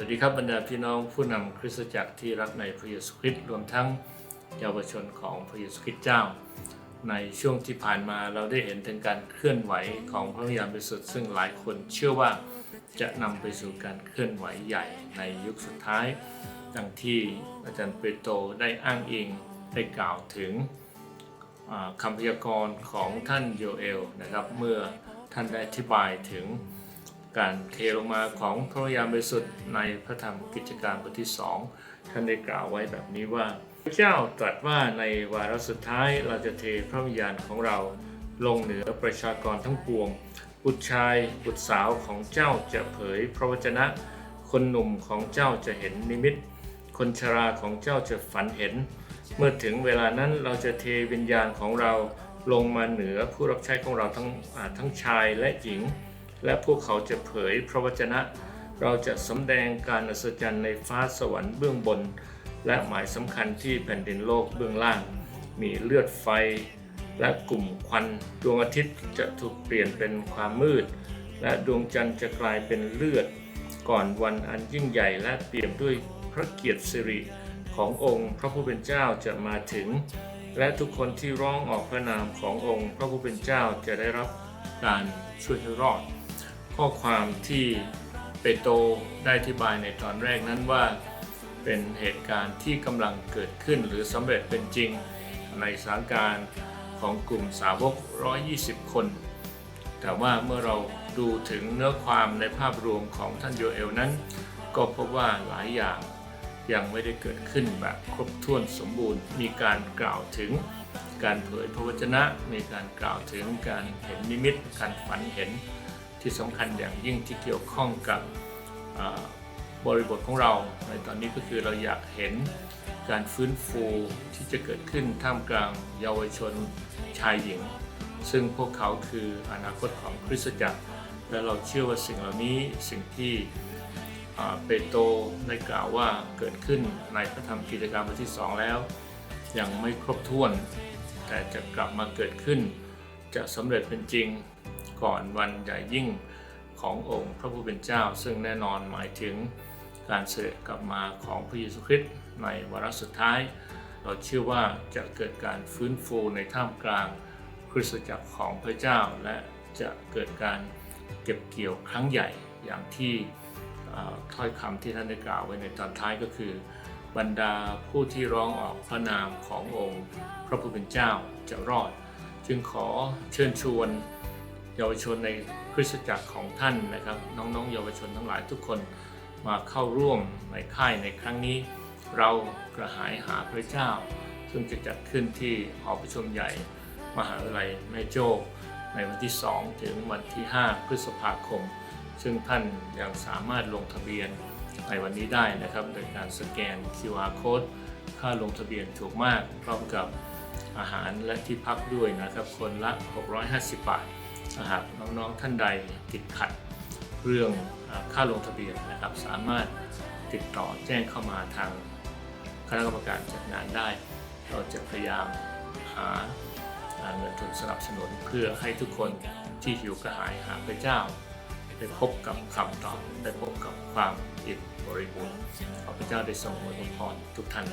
วัสดีครับบรรดาพี่น้องผู้นำคริสตจักรที่รักในพระเยซูคริสต์รวมทั้งเยาวชนของพระเยซูคริสต์เจ้า ในช่วงที่ผ่านมาเราได้เห็นถึงการเคลื่อนไหวของพระวิญญาณบริสุทธิ์ซึ่งหลายคนเชื่อว่าจะนำไปสู่การเคลื่อนไหวใหญ่ในยุคสุดท้าย ดังที่อาจารย์เปโตรได้อ้างอิงได้กล่าวถึงคำพยากรณ์ของท่านโยเอลนะครับเมื่อท่านได้อธิบายถึง การเทลงมาของพระวิญญาณบริสุทธิ์ในพระธรรมกิจการบทที่สองท่านได้กล่าวไว้แบบนี้ว่า พระเจ้าตรัสว่าในวาระสุดท้ายเราจะเทพระวิญญาณของเราลงเหนือประชากรทั้งปวง บุตรชายบุตรสาวของเจ้าจะเผยพระวจนะ คนหนุ่มของเจ้าจะเห็นนิมิต คนชราของเจ้าจะฝันเห็น เมื่อถึงเวลานั้นเราจะเทวิญญาณของเราลงมาเหนือผู้รับใช้ของเราทั้งทั้งชายและหญิง และพวกเขาจะเผยพระวจนะ เราจะสำแดงการอัศจรรย์ในฟ้าสวรรค์เบื้องบน และหมายสำคัญที่แผ่นดินโลกเบื้องล่าง มีเลือดไฟ และกลุ่มควันดวงอาทิตย์จะถูกเปลี่ยนเป็นความมืด และดวงจันทร์จะกลายเป็นเลือด ก่อนวันอันยิ่งใหญ่และเปี่ยมด้วยพระเกียรติสิริขององค์พระผู้เป็นเจ้าจะมาถึง และทุกคนที่ร้องออกพระนามขององค์พระผู้เป็นเจ้าจะได้รับการช่วยให้รอด ข้อความที่เปโตรได้อธิบายในตอนแรกนั้นว่า เป็นเหตุการณ์ที่กำลังเกิดขึ้นหรือสำเร็จเป็นจริงในสถานการณ์ของกลุ่มสาวก 120 คน แต่ว่าเมื่อเราดูถึงเนื้อความในภาพรวมของท่านโยเอลนั้น ก็พบว่าหลายอย่างยังไม่ได้เกิดขึ้นแบบครบถ้วนสมบูรณ์ มีการกล่าวถึงการเผยพระวจนะ มีการกล่าวถึงการเห็นนิมิต การฝันเห็น ที่สำคัญอย่างยิ่งที่เกี่ยวข้องกับบริบทของเราในตอนนี้ก็คือเราอยากเห็นการฟื้นฟูที่จะเกิดขึ้นท่ามกลางเยาวชนชายหญิง ซึ่งพวกเขาคืออนาคตของคริสตจักร และเราเชื่อว่าสิ่งเหล่านี้สิ่งที่เปโตรได้กล่าวว่าเกิดขึ้นในพระธรรมกิจการบทที่สองแล้ว ยังไม่ครบถ้วน แต่จะกลับมาเกิดขึ้น จะสำเร็จเป็นจริงก่อนวันใหญ่ยิ่งขององค์พระผู้เป็นเจ้า ซึ่งแน่นอนหมายถึงการเสด็จกลับมาของพระเยซูคริสต์ในวาระสุดท้าย เราเชื่อว่าจะเกิดการฟื้นฟูในท่ามกลางคริสตจักรของพระเจ้า และจะเกิดการเก็บเกี่ยวครั้งใหญ่อย่างที่ถ้อยคำที่ท่านได้กล่าวไว้ในตอนท้ายก็คือ บรรดาผู้ที่ร้องออกพระนามขององค์ พระผู้เป็นเจ้าจะรอด จึงขอเชิญชวนเยาวชนในคริสตจักรของท่านนะครับ น้องๆ เยาวชนทั้งหลายทุกคนมาเข้าร่วมในค่ายในครั้งนี้ เรากระหายหาพระเจ้า ซึ่งจะจัดขึ้นที่หอประชุมใหญ่ มหาวิทยาลัยแม่โจ้ในวันที่ 2 ถึงวันที่ 5 พฤษภาคม ซึ่งท่านยังสามารถลงทะเบียนในวันนี้ได้นะครับ โดยการสแกน QR code ค่าลงทะเบียนถูกมากพร้อมกับ อาหารและที่พักด้วยนะครับ คนละ 650 บาทถ้าหากน้องๆท่านใดติดขัดเรื่องค่าลงทะเบียนนะครับ สามารถติดต่อแจ้งเข้ามาทางคณะกรรมการจัดงานได้ เราจะพยายามหาอ่าเงินทุนสนับสนุนเพื่อให้ทุกคนที่หิวกระหายหาพระเจ้าได้พบกับคำตอบได้พบกับความอิ่มบริบูรณ์ขอพระเจ้าได้ทรงอวยพรทุกท่าน